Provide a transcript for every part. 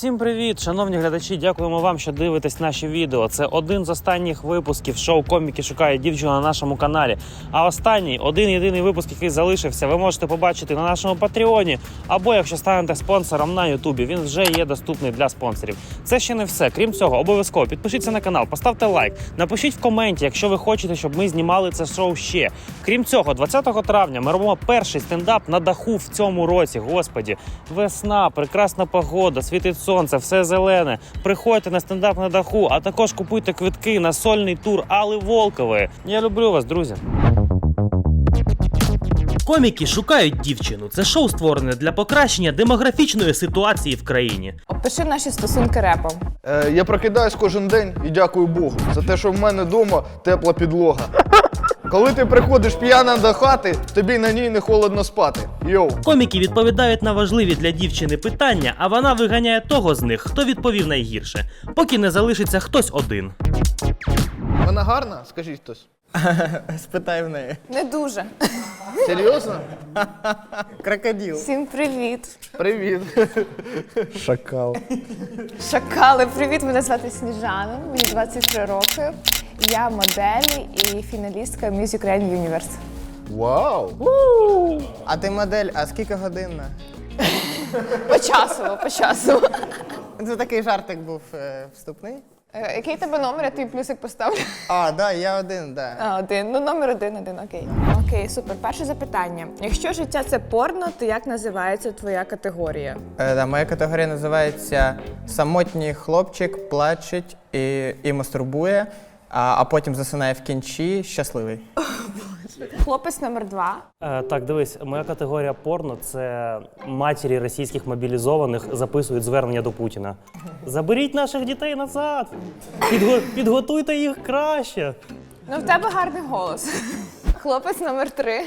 Всім привіт, шановні глядачі. Дякуємо вам, що дивитесь наші відео. Це один з останніх випусків шоу Коміки шукають дівчину на нашому каналі. А останній один єдиний випуск, який залишився, ви можете побачити на нашому Патреоні. Або якщо станете спонсором на Ютубі, він вже є доступний для спонсорів. Це ще не все. Крім цього, обов'язково підпишіться на канал, поставте лайк, напишіть в коменті, якщо ви хочете, щоб ми знімали це шоу ще. Крім цього, 20 травня ми робимо перший стендап на даху в цьому році. Господі, весна, прекрасна погода, світить сонце, все зелене. Приходьте на стендап на даху, а також купуйте квитки на сольний тур Алли Волкової. Я люблю вас, друзі. Коміки шукають дівчину. Це шоу створене для покращення демографічної ситуації в країні. Опиши наші стосунки репом. Е, я прокидаюсь кожен день і дякую Богу за те, що в мене вдома тепла підлога. Коли ти приходиш п'яна до хати, тобі на ній не холодно спати. Йоу. Коміки відповідають на важливі для дівчини питання, а вона виганяє того з них, хто відповів найгірше, поки не залишиться хтось один. Вона гарна? Скажіть хтось. Спитай в неї. Не дуже. Серйозно? Крокодил. Всім привіт. Привіт. Шакал. Шакали, привіт. Мене звати Сніжана, мені 23 роки. Я модель і фіналістка Miss Ukraine Universe. Вау! А ти модель, а скільки годинна? Почасово, почасово. Це такий жартик був е, вступний. Е, Який тебе номер? Я тобі плюсик поставлю. А, да, я один, да. А, один. Ну, номер один, один, окей. Окей, супер. Перше запитання. Якщо життя це порно, то як називається твоя категорія? Е, да, моя категорія називається Самотній хлопчик плачеть і, і мастурбує, а, а потім засинає в кінчі щасливий. Хлопець номер два. Е, так, дивись, моя категорія порно це матері російських мобілізованих записують звернення до Путіна. Заберіть наших дітей назад! Підго- підготуйте їх краще. Ну, в тебе гарний голос. Хлопець номер три.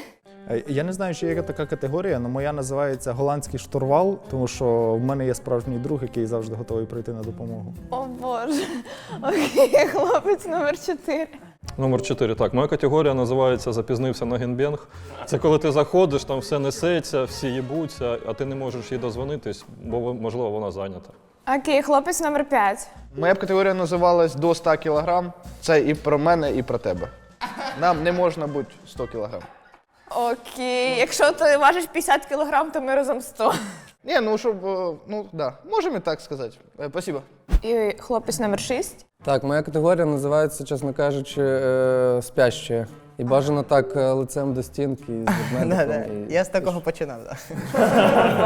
Е, Я не знаю, чи є така категорія, але моя називається голландський штурвал, тому що в мене є справжній друг, який завжди готовий прийти на допомогу. О Боже. Окей, хлопець номер чотири. Номер 4. Так, моя категорія називається Запізнився на генбенг. Це коли ти заходиш, там все несеться, всі їбуться, а ти не можеш їй дозвонитись, бо можливо вона зайнята. Окей, хлопець номер п'ять. Моя б категорія називалась до 100 кг. Це і про мене, і про тебе. Нам не можна бути 100 кг. Окей, якщо ти важиш 50 кілограм, то ми разом 100. Ні, ну щоб, е, ну да, можемо і так сказати. Е, Спасибо. І хлопець номер 6. Так, моя категорія називається, чесно кажучи, е, спяще. І бажано так е, лицем до стінки з Да, ведмедиком. да. і- Я з такого починав. Да.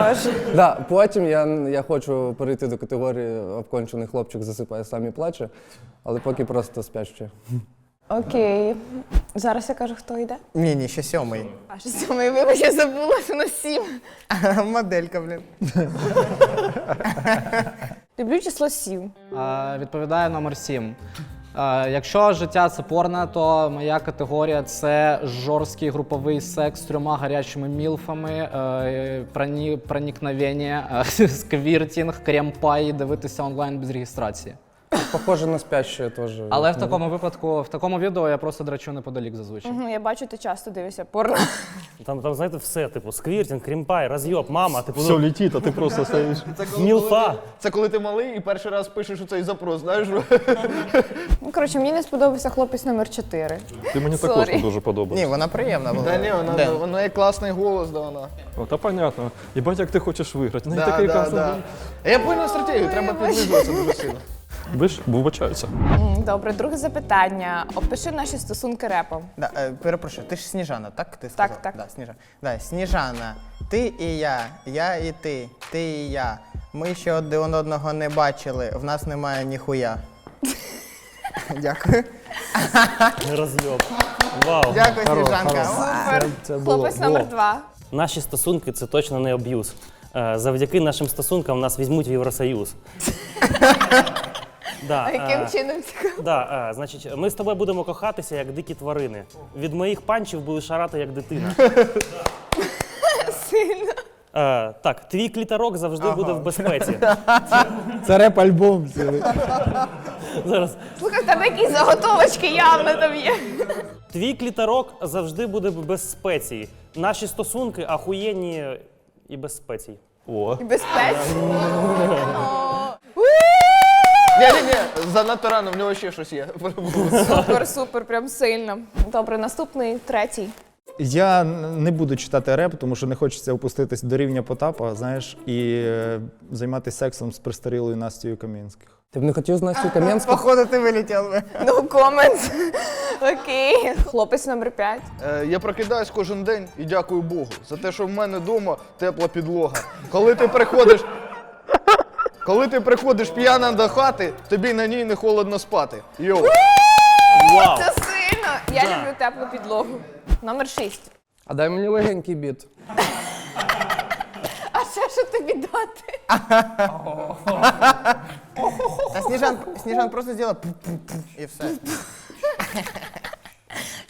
Боже. Да, потім я, я хочу перейти до категорії обкончений хлопчик засипає сам і плаче, але поки просто спяще. Окей. Зараз я кажу, хто йде. Ні, ні, ще сьомий. А що сьомий вибач, я забула, що на сім. Моделька, блін. Люблю число сім. Е, Відповідає номер 7. Якщо життя це порно, то моя категорія це жорсткий груповий секс з трьома гарячими мілфами, е, проні- проникновення, е, сквіртінг, крем-пай, дивитися онлайн без реєстрації. Похоже на спяще теж. Але в такому випадку, в такому відео я просто драчу неподалік зазвичай. Угу, я бачу, ти часто дивишся порно. Там, там знаєте, все, типу, сквіртінг, крімпай, розйоб, мама, типу, Все ну, летить, а ти просто стоїш. мілфа. Це коли ти малий і перший раз пишеш у цей запрос, знаєш? Ну, коротше, мені не сподобався хлопець номер 4. Ти мені також Сорі. не дуже Ні, подобається. вона приємна була. Та ні, вона, Де? вона є класний голос, да вона. О, та понятно. Єбать, як ти хочеш виграти. Да, такий да, класний. да. Я понял стратегію, треба підвизуватися дуже сильно. Ви ж вибачаються. М, Добре, друге запитання. Опиши наші стосунки репом. Да, е, перепрошую, ти ж Сніжана, так ти сказав? так. Да, Сніжана. Да, Сніжана, ти і я, я і ти, ти і я. Ми ще один одного не бачили, в нас немає ніхуя. Дякую. Розйоб. Вау. Дякую, Сніжанка. Супер. Це було. Хлопець номер 2. Наші стосунки це точно не аб'юз. Е, Завдяки нашим стосункам нас візьмуть в Євросоюз. Да, А яким е, чином цікаво? Да, е, значить, ми з тобою будемо кохатися як дикі тварини. Від моїх панчів будеш шарати як дитина. Сильно. Е, так, твій кліторок завжди буде в безпеці. Це реп-альбом. цілий. Зараз. Слухай, в тебе якісь заготовочки явно там є. Твій кліторок завжди буде без спецій. Наші стосунки ахуєнні і без спецій. О. І безпечно. Занадто рано, в нього ще щось є. Супер, супер, прям сильно. Добре, наступний, третій. Я не буду читати реп, тому що не хочеться опуститись до рівня Потапа, знаєш, і е, займатися сексом з престарілою Настю Кам'янських. Ти б не хотів з Настю Кам'янських? Походу, ти вилетів би. No comments. Окей. Хлопець номер п'ять. Е, Я прокидаюсь кожен день і дякую Богу за те, що в мене вдома тепла підлога. Коли ти приходиш. Коли ти приходиш п'яна до хати, тобі на ній не холодно спати. Йоу. Вау! Це сильно. Я люблю теплу підлогу. Номер шість. А дай мені легенький біт. А ще що тобі дати? Та Сніжан, Сніжан просто зробила пу-пу-пу і все.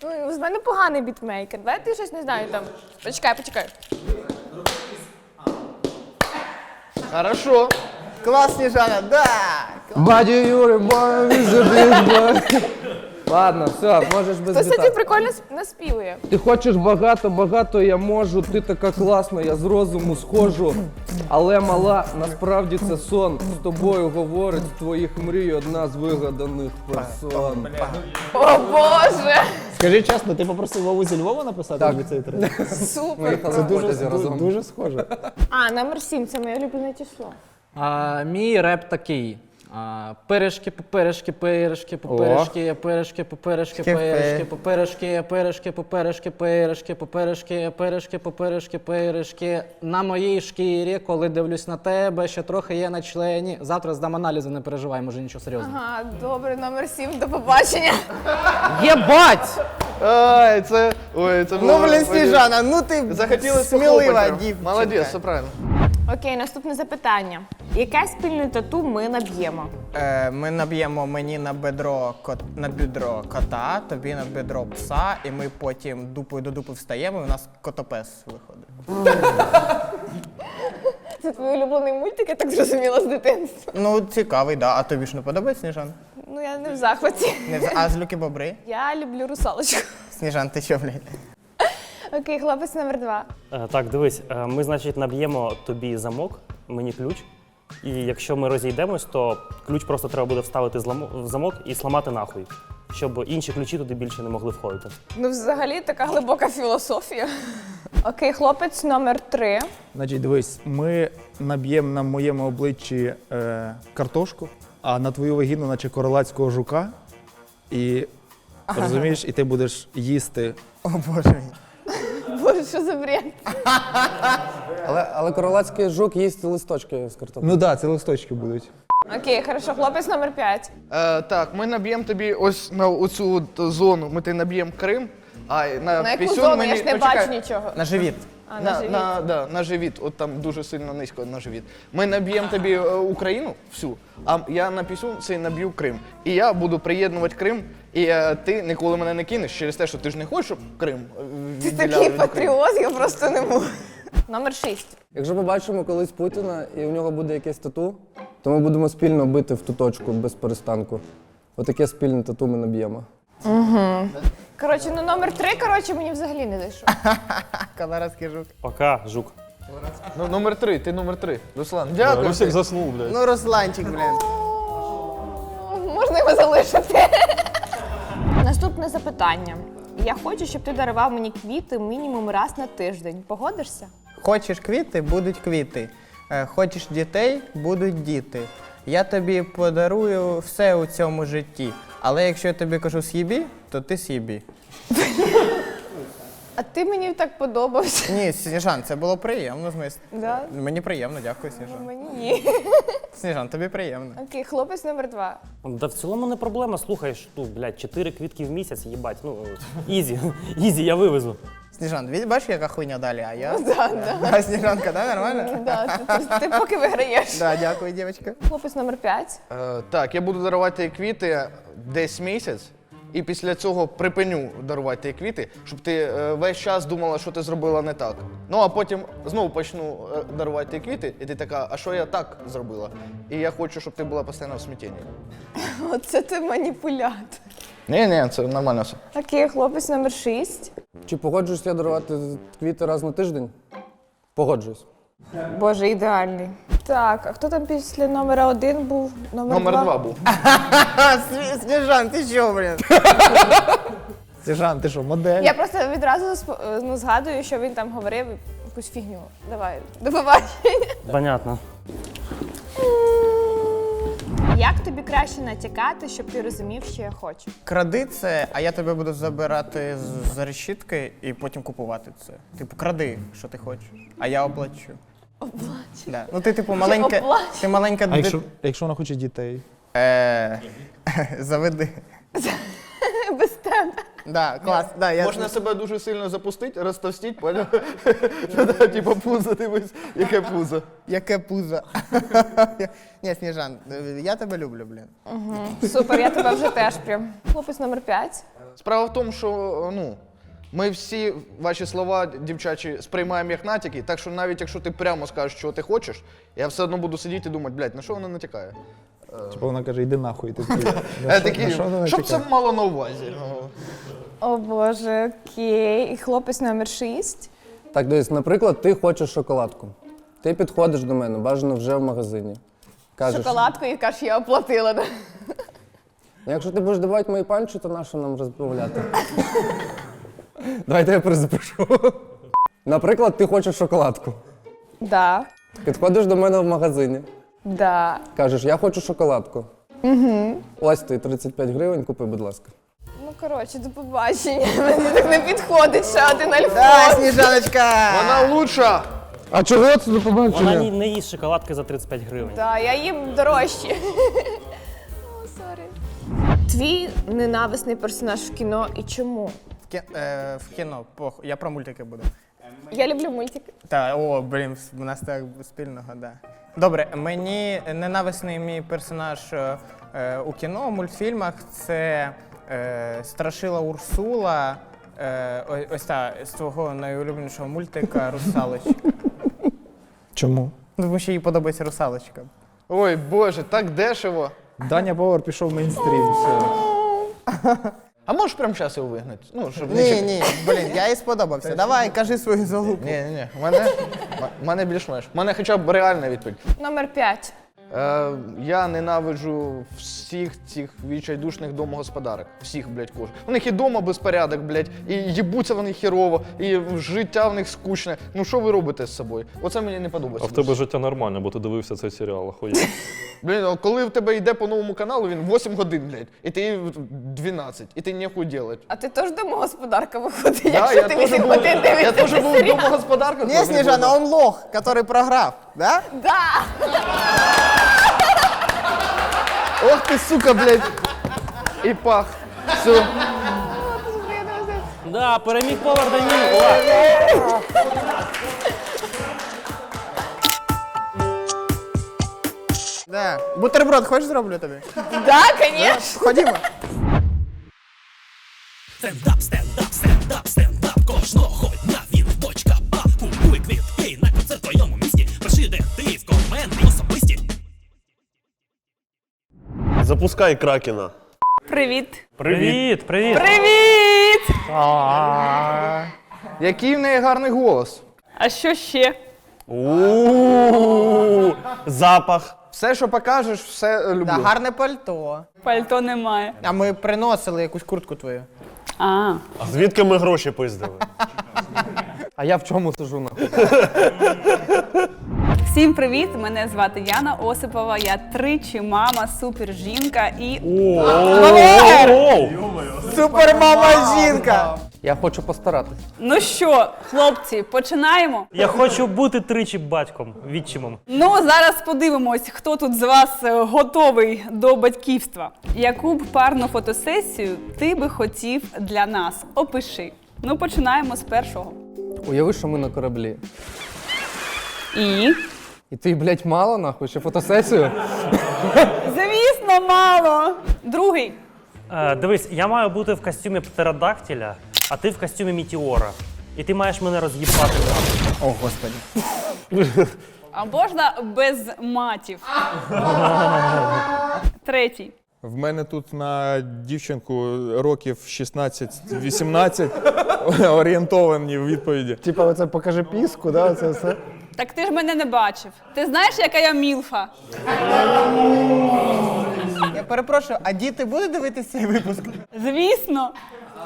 Ну, з мене поганий бітмейкер. Давай ти щось не знаю там. Почекай, почекай. Хорошо. Клас, Сніжана, да! Бадю Юри, бой, Ладно, все, можеш без Хтось кстати, прикольно сп- наспівує. Ти хочеш багато, багато я можу, ти така класна, я з розуму схожу. Але мала, насправді це сон. З тобою говорить з твоїх мрій одна з вигаданих персон. О Боже! Скажи чесно, ти попросив Вову зі Львова написати Так. тобі цей трек? Супер. потязі разом. Дуже схоже. А, номер сім це моє улюблене число. А, мій реп такий. А, Пиріжки, поперешки, пиріжки, поперешки, пиріжки, поперешки, пиріжки, поперешки, пиріжки, поперешки, пиріжки, поперешки, пиріжки, поперешки, пиріжки. На моїй шкірі, коли дивлюсь на тебе, ще трохи є на члені. Завтра здам аналізи, не переживай, може нічого серйозного. Ага, добре, номер сім, до побачення. Єбать! Ай, це. Ой, це Ну, блін, Сніжана, ну ти Захотілося смілива похлопати. дівчинка. Молодець, все правильно. Окей, наступне запитання. Яке спільне тату ми наб'ємо? Е, ми наб'ємо мені на бедро кот на бедро кота, тобі на бедро пса, і ми потім дупою до дупи встаємо, і у нас котопес виходить. Це твій улюблений мультик, я так зрозуміла з дитинства. Ну, цікавий, да. А тобі ж не подобається, Сніжан? Ну я не в захваті. Не вз- а з люки бобри? Я люблю русалочку. Сніжан, ти що, блядь? Окей, хлопець номер два. Е, Так, дивись, е, ми, значить, наб'ємо тобі замок, мені ключ. І якщо ми розійдемось, то ключ просто треба буде вставити зламо- в замок і сламати нахуй, щоб інші ключі туди більше не могли входити. Ну, взагалі така глибока філософія. Окей, хлопець номер три. Значить, дивись, ми наб'ємо на моєму обличчі е, картошку, а на твою вагіну, наче королацького жука. І розумієш, і ти будеш їсти. О боже мій. Що за бред? Але, але королацький жук їсть листочки з картоплі. Ну так, да, це листочки будуть. Окей, хорошо, хлопець номер п'ять. Е, так, ми наб'ємо тобі ось на оцю от зону, ми ти наб'ємо Крим, а на, На яку пісюн зону? мені... Я ж не Почекай. бачу нічого. На живіт. А, на, На, живіт. на, да, на живіт, от там дуже сильно низько на живіт. Ми наб'ємо тобі е, Україну всю, а я на пісюн цей наб'ю Крим. І я буду приєднувати Крим, і е, ти ніколи мене не кинеш через те, що ти ж не хочеш, щоб Крим е, Ти відділяли такий від України. патріот, я просто не можу. Номер шість. Якщо побачимо колись Путіна і у нього буде якесь тату, то ми будемо спільно бити в ту точку без перестанку. Отаке спільне тату ми наб'ємо. Коротше, ну номер три, коротше, мені взагалі не зайшов. Колорадський жук. Пока, жук. Ну, номер три, ти номер три. Руслан, дякую. Русик заснув, блядь. Ну, Русланчик, блін. Можна його залишити. Наступне запитання. Я хочу, щоб ти дарував мені квіти мінімум раз на тиждень. Погодишся? Хочеш квіти, будуть квіти. Е, Хочеш дітей, будуть діти. Я тобі подарую все у цьому житті. Але якщо я тобі кажу с'їбі, то ти с'їбі. А ти мені так подобався. Ні, Сніжан, це було приємно. змис- Да? Мені приємно, дякую, Сніжан. Мені ні. Сніжан, тобі приємно. Окей, хлопець номер два. Да в цілому не проблема, слухай, що, ну, блядь, 4 квітки в місяць, їбать, ну, ізі, ізі, я вивезу. Сніжан, від- бачиш, яка хуйня далі, а я? Да, да. А Сніжанка, да, нормально? Да, ти, ти, ти поки виграєш. Да, дякую, дівчатка. Хлопець номер п'ять. Е, так, я буду дарувати квіти десь місяць, і після цього припиню дарувати їй квіти, щоб ти е, весь час думала, що ти зробила не так. Ну а потім знову почну е, дарувати їй квіти, і ти така, а що я так зробила? І я хочу, щоб ти була постійно в смітінні. Оце ти маніпулятор. Ні, ні, це нормально все. Окей, хлопець номер шість. Чи погоджуюсь я дарувати квіти раз на тиждень? Погоджуюсь. Боже, ідеальний. Так, а хто там після номера один був? Номер, Номер два був. Ха, Сні- Сніжан, ти що, блін? Сержант, ти що, модель? Я просто відразу сп- ну, згадую, що він там говорив якусь фігню. Давай, до побачення. Понятно. Як тобі краще натякати, щоб ти розумів, що я хочу? Кради це, а я тебе буду забирати з- за решітки і потім купувати це. Типу, кради, що ти хочеш, а я оплачу. Оплачу? Да. Ну ти, типу, маленька. оплачу? Ти маленька А дит- якщо, якщо вона хоче дітей? Е, Заведи. Без тебе. Да, клас. Да, я... Можна себе дуже сильно запустити, розтовстіть, поняв? Типа пузо, дивись, яке пузо. Яке пузо. Ні, Сніжан, е, я тебе люблю, блін. Супер, я тебе вже теж прям. Хлопець номер п'ять. Справа в тому, що ну, ми всі ваші слова дівчачі сприймаємо як натяки, так що навіть якщо ти прямо скажеш, що ти хочеш, я все одно буду сидіти і думати, блядь, на що вона натякає? Типу вона каже, йди нахуй. Ти такий, «На Я що- такий, на що вона щоб це натякає?» мало на увазі. О боже, окей. І хлопець номер шість. Так, дивись, наприклад, ти хочеш шоколадку. Ти підходиш до мене, бажано вже в магазині. Кажеш, Шоколадку і кажеш, я оплатила. да? «Ну, якщо ти будеш давати мої панчі, то на що нам розмовляти? Давайте я перезапишу. Наприклад, ти хочеш шоколадку. Да. Підходиш до мене в магазині, Да. кажеш, я хочу шоколадку. Угу. Ось ти 35 гривень, купи, будь ласка. Ну коротше, до побачення. Мені так не підходить ще один Да, альфон. Сніжаночка! Вона лучша! А чого це до побачення? Вона не- не їсть шоколадки за 35 гривень. Да, я їм дорожчі. О, сорі. Твій ненависний персонаж в кіно і чому? В, кі... е, в кіно, пох... я про мультики буду. Я люблю мультики. Та, о, блін, у нас так спільного, да. Добре, мені ненависний мій персонаж е, е, у кіно, у мультфільмах це е, Страшила Урсула. Е, о- ось та з твого найулюбленішого мультика Русалочка. Чому? Тому що їй подобається русалочка. Ой, Боже, так дешево. Даня Повар пішов в мейнстрім. Все. А можеш прямо зараз його вигнати? Ну, щоб не Ні, ні, блін, я їй сподобався. Давай, кажи свою залупу. Ні, ні, ні. Мене, м- мене більш-менш. У мене хоча б реальна відповідь. Номер п'ять. Е, я ненавиджу всіх цих відчайдушних домогосподарок. Всіх, блядь, кож. У них і дома безпорядок, блядь, і їбуться вони хірово, і життя в них скучне. Ну що ви робите з собою? Оце мені не подобається. А в тебе життя нормальне, бо ти дивився цей серіал, ахуєть. Блін, а коли в тебе йде по новому каналу, він 8 годин, блядь, і ти 12, і ти ніхуй делать. А ти теж домогосподарка виходить, якщо я ти теж 8 був, годин дивишся. я теж був. Ні, коли Сніжана, он лох, який програв, да? Да. Ох ти, сука, блядь. І пах. Все. Да, переміг повар Даніл. Ура! Да. Бутерброд хочеш зроблю тобі? Да, конечно. Ходімо. Стендап, стендап, стендап, стендап Запускай кракена. Привіт. Привіт, привіт. Привіт! Який в неї гарний голос. А що ще? У запах. Все, що покажеш, все е, люблю. Да, гарне пальто. Пальто немає. А ми приносили якусь куртку твою. А, А звідки ми гроші пиздили? А я в чому сижу на? всім привіт! Мене звати Яна Осипова. Я тричі мама, супер жінка і Супермама жінка! Я хочу постаратись. ну що, хлопці, починаємо. Я хочу бути тричі батьком, відчимом. Ну зараз подивимось, хто тут з вас е, готовий до батьківства. Яку б парну фотосесію ти би хотів для нас? Опиши. Ну починаємо з першого. Уяви, що ми на кораблі. І І ти, блядь, мало нахуй, ще фотосесію? звісно, мало. Другий. Е, дивись, я маю бути в костюмі птеродактиля, а ти в костюмі Мітіора. І ти маєш мене роз'їбати. нахуй. О, господи. А можна без матів. Третій. В мене тут на дівчинку років 16-18 орієнтовані відповіді. Типа, оце покажи піску, да, це все. Так ти ж мене не бачив. Ти знаєш, яка я мілфа? Я перепрошую, а діти будуть дивитися цей випуск? Звісно.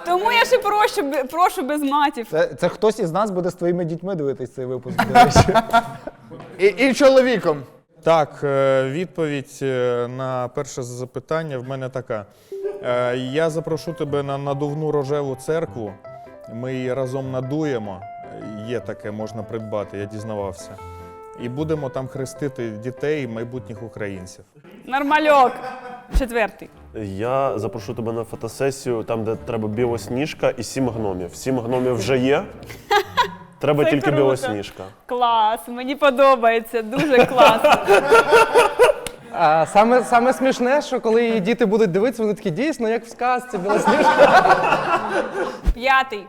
Тому я ще прошу, б- прошу без матів. Це, це хтось із нас буде з твоїми дітьми дивитись цей випуск. До речі. І, і чоловіком. Так, е, відповідь е, на перше запитання в мене така. Е, Я запрошу тебе на надувну рожеву церкву. Ми її разом надуємо. Є таке, можна придбати, я дізнавався. І будемо там хрестити дітей майбутніх українців. Нормальок. Четвертий. Я запрошу тебе на фотосесію, там, де треба білосніжка і сім гномів. Сім гномів вже є. Треба Це тільки круто. білосніжка. Клас, мені подобається, дуже класно. А саме, саме смішне, що коли діти будуть дивитися, вони такі дійсно, як в сказці, білосніжка. П'ятий.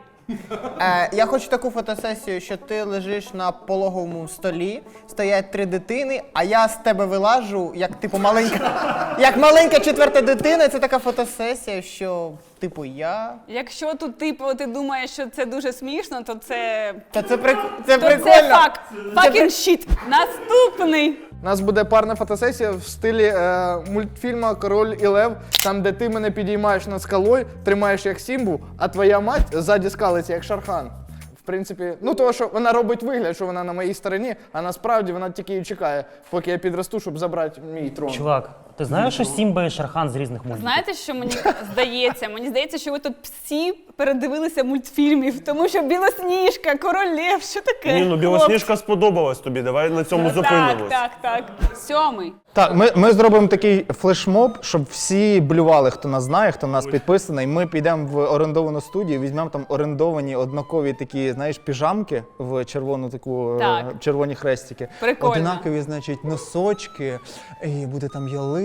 Е, я хочу таку фотосесію, що ти лежиш на пологовому столі, стоять три дитини, а я з тебе вилажу, як типу маленька, як маленька четверта дитина. Це така фотосесія, що типу я. Якщо тут типу ти думаєш, що це дуже смішно, то це. Та це прик... це То прикольно. це факт. Fucking shit. Наступний. У нас буде парна фотосесія в стилі е, мультфільму Король і Лев, там, де ти мене підіймаєш над скалою, тримаєш як Сімбу, а твоя мать ззаді скалиться як Шархан. В принципі, ну того, що вона робить вигляд, що вона на моїй стороні, а насправді вона тільки і чекає, поки я підросту, щоб забрати мій трон. Чувак, ти знаєш, що Сімба і Шархан з різних мультиків? Знаєте, що мені здається? Мені здається, що ви тут всі передивилися мультфільмів, тому що Білосніжка, Королев, що таке? Ні, ну білосніжка сподобалась тобі. Давай на цьому Так, зупинимось. так, так. Сьомий. Так, ми, ми зробимо такий флешмоб, щоб всі блювали, хто нас знає, хто нас підписаний. Ми підемо в орендовану студію, візьмемо там орендовані однакові такі, знаєш, піжамки в червону таку е, Так. червоні хрестики. Прикольно. Однакові, значить, носочки, і буде там ялинка,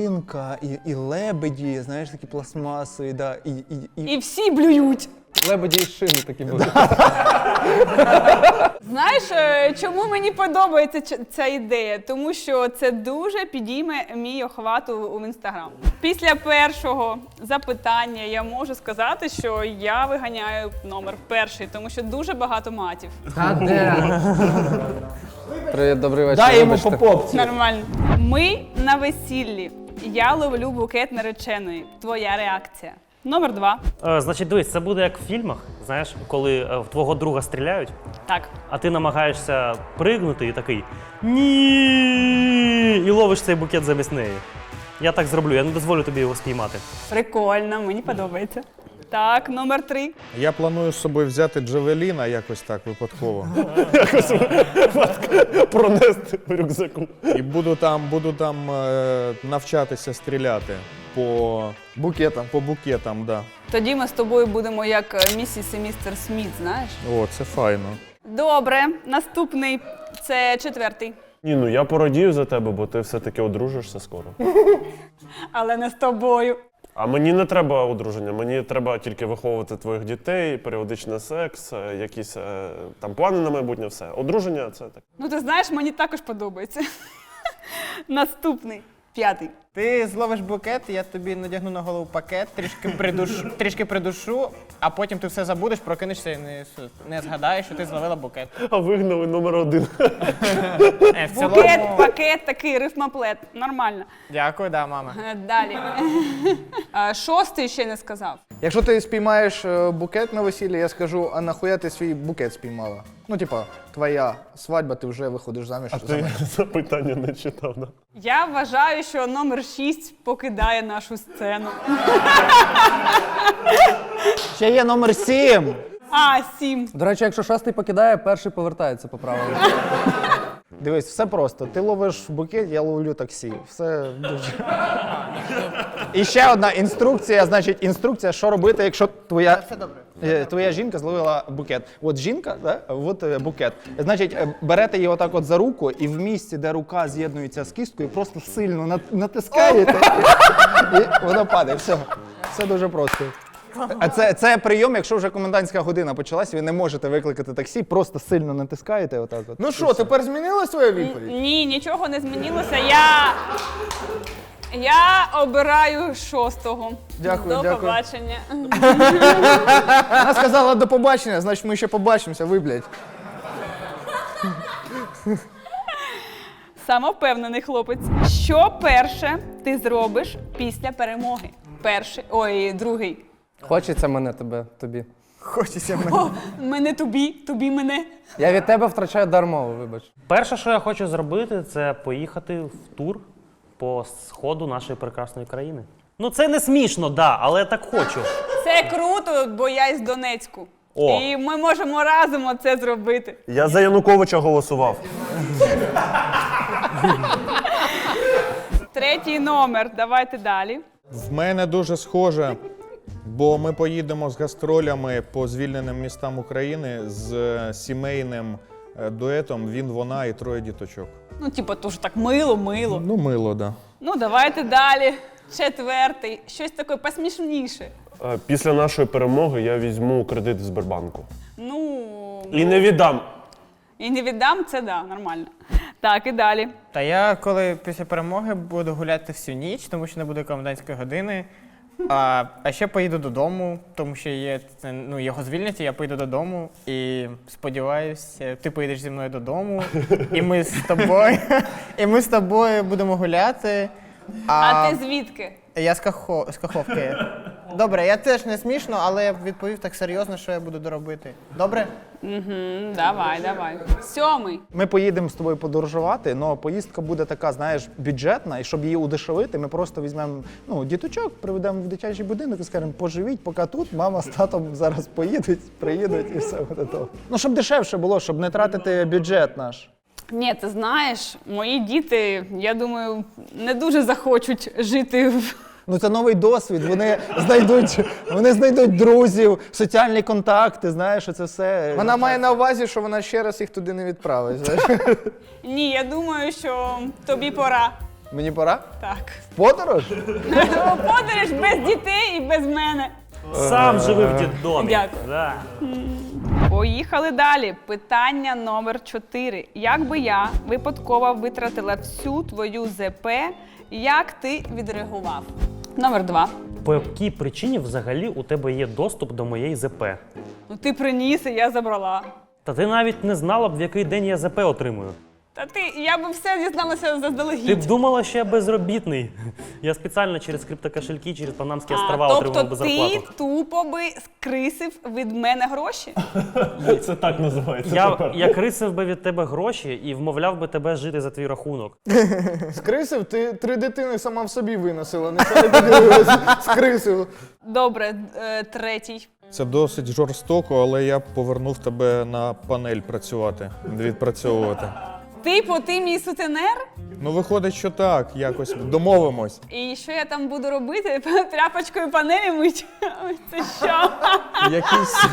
і, і лебеді, знаєш, такі пластмасові, да, і, і, і... І всі блюють. Лебеді і шини такі будуть. Знаєш, е, чому мені подобається ця ідея? Тому що це дуже підійме мій охват у, в інстаграм. Після першого запитання я можу сказати, що я виганяю номер перший, тому що дуже багато матів. Та де? Привіт, добрий вечір. Дай йому по попці. Нормально. Ми на весіллі. Я ловлю букет нареченої. Твоя реакція. Номер два. Е, значить, дивись, це буде як в фільмах, знаєш, коли е, в твого друга стріляють, Так. а ти намагаєшся пригнути і такий ні. І ловиш цей букет замість неї. Я так зроблю, я не дозволю тобі його спіймати. Прикольно, мені подобається. Так, номер три. Я планую з собою взяти Джавеліна якось так випадково. Пронести в рюкзаку. І буду там, буду там е, навчатися стріляти по, Букетом. по букетам, да. Тоді ми з тобою будемо як е, місіс і містер Сміт, знаєш? О, це файно. Добре, наступний. Це четвертий. Ні, ну я порадію за тебе, бо ти все-таки одружишся скоро. Але не з тобою. А мені не треба одруження, мені треба тільки виховувати твоїх дітей, періодичний секс, е, якісь е, там плани на майбутнє, все. Одруження це так. Ну, ти знаєш, мені також подобається. Наступний. П'ятий. Ти зловиш букет, я тобі надягну на голову пакет, трішки придушу, трішки придушу, а потім ти все забудеш, прокинешся і не, не згадаєш, що ти зловила букет. А вигнали номер один. Е, в цілому- Букет, пакет, такий рифмоплет. Нормально. Дякую, да, мама. Е, Далі. Шостий ще не сказав. Якщо ти спіймаєш е, букет на весіллі, я скажу, а нахуя ти свій букет спіймала? Ну, типа, твоя свадьба, ти вже виходиш заміж за Ти мене. запитання не читав. Да? Я вважаю, що номер 6 покидає нашу сцену. Ще є номер сім. А, 7. До речі, якщо шостий покидає, перший повертається по правилам. Дивись, все просто. Ти ловиш букет, я ловлю таксі. Все дуже. І ще одна інструкція, значить, інструкція, що робити, якщо твоя. Все добре. Е, Твоя жінка зловила букет. От жінка, да? от е, букет. Значить, е, берете її отак от за руку, і в місці, де рука з'єднується з кісткою, просто сильно нат- натискаєте, і воно падає. Все. Все дуже просто. А це, це прийом, якщо вже комендантська година почалась, ви не можете викликати таксі, просто сильно натискаєте. Отак от. Ну що, тепер змінилась твоя відповідь? Ні, нічого не змінилося. Я. Я обираю шостого. Дякую, До дякую. побачення. Вона сказала до побачення, значить ми ще побачимося, ви, блядь. самовпевнений хлопець. Що перше ти зробиш після перемоги? Перший, ой, другий. Хочеться мене тебе, тобі. Хочеться мене. О, мене тобі, тобі мене. Я від тебе втрачаю дар мови, вибач. Перше, що я хочу зробити, це поїхати в тур по сходу нашої прекрасної країни. Ну це не смішно, да, але я так хочу. Це круто, бо я із Донецьку. О. І ми можемо разом це зробити. Я за Януковича голосував. Третій номер. Давайте далі. В мене дуже схоже, бо ми поїдемо з гастролями по звільненим містам України з е, сімейним дуетом Він, вона і троє діточок. Ну, типу, дуже так мило, мило. Ну, мило, да. Ну, давайте далі. Четвертий. Щось таке посмішніше. Е, Після нашої перемоги я візьму кредит в Сбербанку. Ну. І не віддам. І не віддам, це да, нормально. Так, і далі. Та я коли після перемоги буду гуляти всю ніч, тому що не буде комендантської години. А, а ще поїду додому, тому що є ну, його звільнять, і я поїду додому. І сподіваюся, ти поїдеш зі мною додому, і ми з тобою, і ми з тобою будемо гуляти. А, ти звідки? Я з, Кахо, з Каховки. Добре, я теж не смішно, але я відповів так серйозно, що я буду доробити. Добре? Угу, давай, давай. Сьомий. Ми поїдемо з тобою подорожувати, але поїздка буде така, знаєш, бюджетна, і щоб її удешевити, ми просто візьмемо ну, діточок, приведемо в дитячий будинок і скажемо, поживіть, поки тут, мама з татом зараз поїдуть, приїдуть і все буде добре. Ну, щоб дешевше було, щоб не тратити бюджет наш. Ні, ти знаєш, мої діти, я думаю, не дуже захочуть жити в. Ну це новий досвід. Вони знайдуть, вони знайдуть друзів, соціальні контакти. Знаєш, це все. Вона має на увазі, що вона ще раз їх туди не відправить. Знаєш? Ні, я думаю, що тобі пора. Мені пора? Так. В подорож? Подорож без дітей і без мене. Сам живи в дідомі. Дякую. Да. Поїхали далі. Питання номер 4. Як би я випадково витратила всю твою ЗП, як ти відреагував? Номер два. По якій причині взагалі у тебе є доступ до моєї ЗП? Ну ти приніс, і я забрала. Та ти навіть не знала б, в який день я ЗП отримую. Та ти, я би все дізналася Ти заздалегідь. б думала, що я безробітний. Я спеціально через криптокошельки, через Панамські острова а, отримав би тобто ти тупо би скрисив від мене гроші? Це так називається. Я, я крисив би від тебе гроші і вмовляв би тебе жити за твій рахунок. Скрисив? Ти три дитини сама в собі виносила, не. Скрисив. Добре, е, третій. Це досить жорстоко, але я б повернув тебе на панель працювати, відпрацьовувати. Типу, ти мій сутенер? Ну, виходить, що так, якось домовимось. І що я там буду робити? Тряпочкою панелі мить? Ой, Це що? Якісь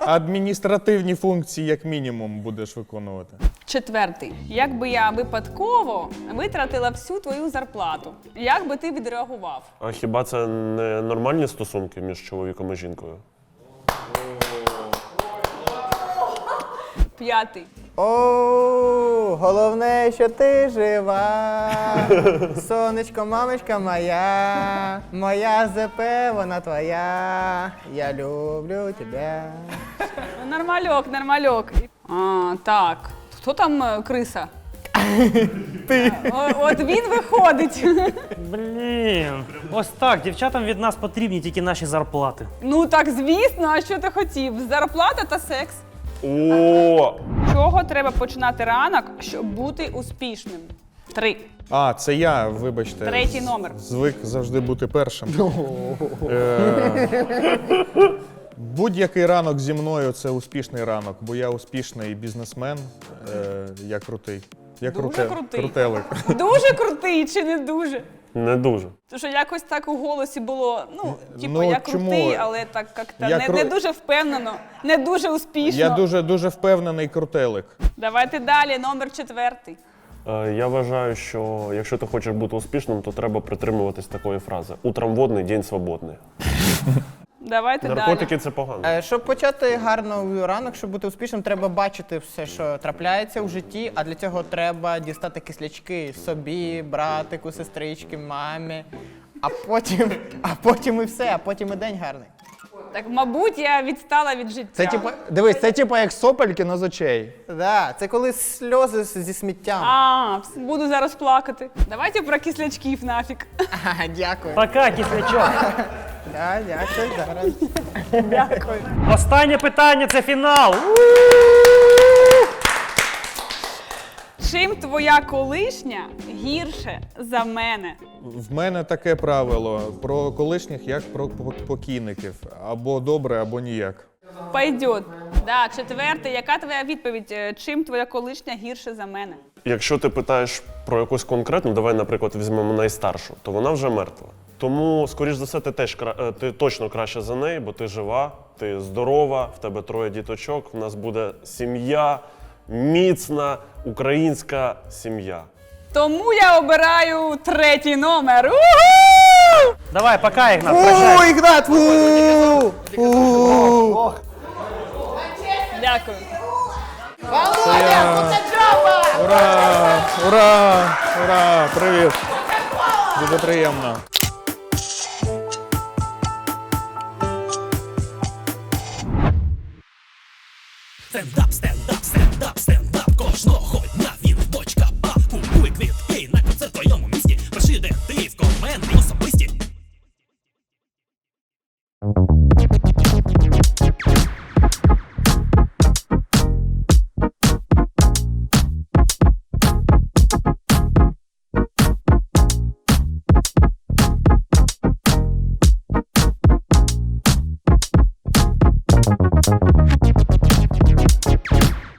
адміністративні функції, як мінімум, будеш виконувати. Четвертий. Як би я випадково витратила всю твою зарплату, як би ти відреагував? А хіба це не нормальні стосунки між чоловіком і жінкою? П'ятий. О, головне, що ти жива. Сонечко, мамочка моя, моя ЗП, вона твоя. Я люблю тебе. Нормальок, нормальок. А, так. Хто там е, криса? Ти. От він виходить. Блін. Ось так, дівчатам від нас потрібні тільки наші зарплати. Ну так, звісно, а що ти хотів? Зарплата та секс. О, Чого треба починати ранок, щоб бути успішним? Три. А, це я, вибачте. Третій номер. Звик завжди бути першим. Е, Будь-який ранок зі мною це успішний ранок, бо я успішний бізнесмен. Е, Я крутий. Я Дуже круте- крутий. крутелик. Дуже крутий чи не дуже? Не дуже. Тому що якось так у голосі було, ну, типу, Ну, я чому? крутий, але так як-то Я не, кру- не дуже впевнено, не дуже успішно. Я дуже дуже впевнений крутелик. Давайте далі, номер четвертий. Е, Я вважаю, що якщо ти хочеш бути успішним, то треба притримуватись такої фрази: утром водний, день свободний. Давайте Наркотики далі. це погано. Е, Щоб почати гарно ранок, щоб бути успішним, треба бачити все, що трапляється у житті, а для цього треба дістати кислячки собі, братику, сестрички, мамі. А потім, а потім і все, а потім і день гарний. Так, мабуть, я відстала від життя. Це типу, дивись, це типу як сопельки, но з очей. Да, це коли сльози з- зі сміттям. А, вс- буду зараз плакати. Давайте про кислячків нафіг. Ага, дякую. Пока, кислячок. Да, дякую, зараз. Останнє питання це фінал. Чим твоя колишня гірше за мене? В мене таке правило про колишніх, як про покійників. Або добре, або ніяк. Пойдет. Да, четверте, яка твоя відповідь? Е, Чим твоя колишня гірше за мене? Якщо ти питаєш про якусь конкретну, давай, наприклад, візьмемо найстаршу, то вона вже мертва. Тому, скоріш за все, ти теж е, ти точно краще за неї, бо ти жива, ти здорова, в тебе троє діточок, в нас буде сім'я, міцна українська сім'я. Тому я обираю третій номер. Уху! Давай, пока, Ігнат, прощай. О, Ігнат! У! Дякую. Ура! Ура! Ура! Привіт! Дуже приємно. Це.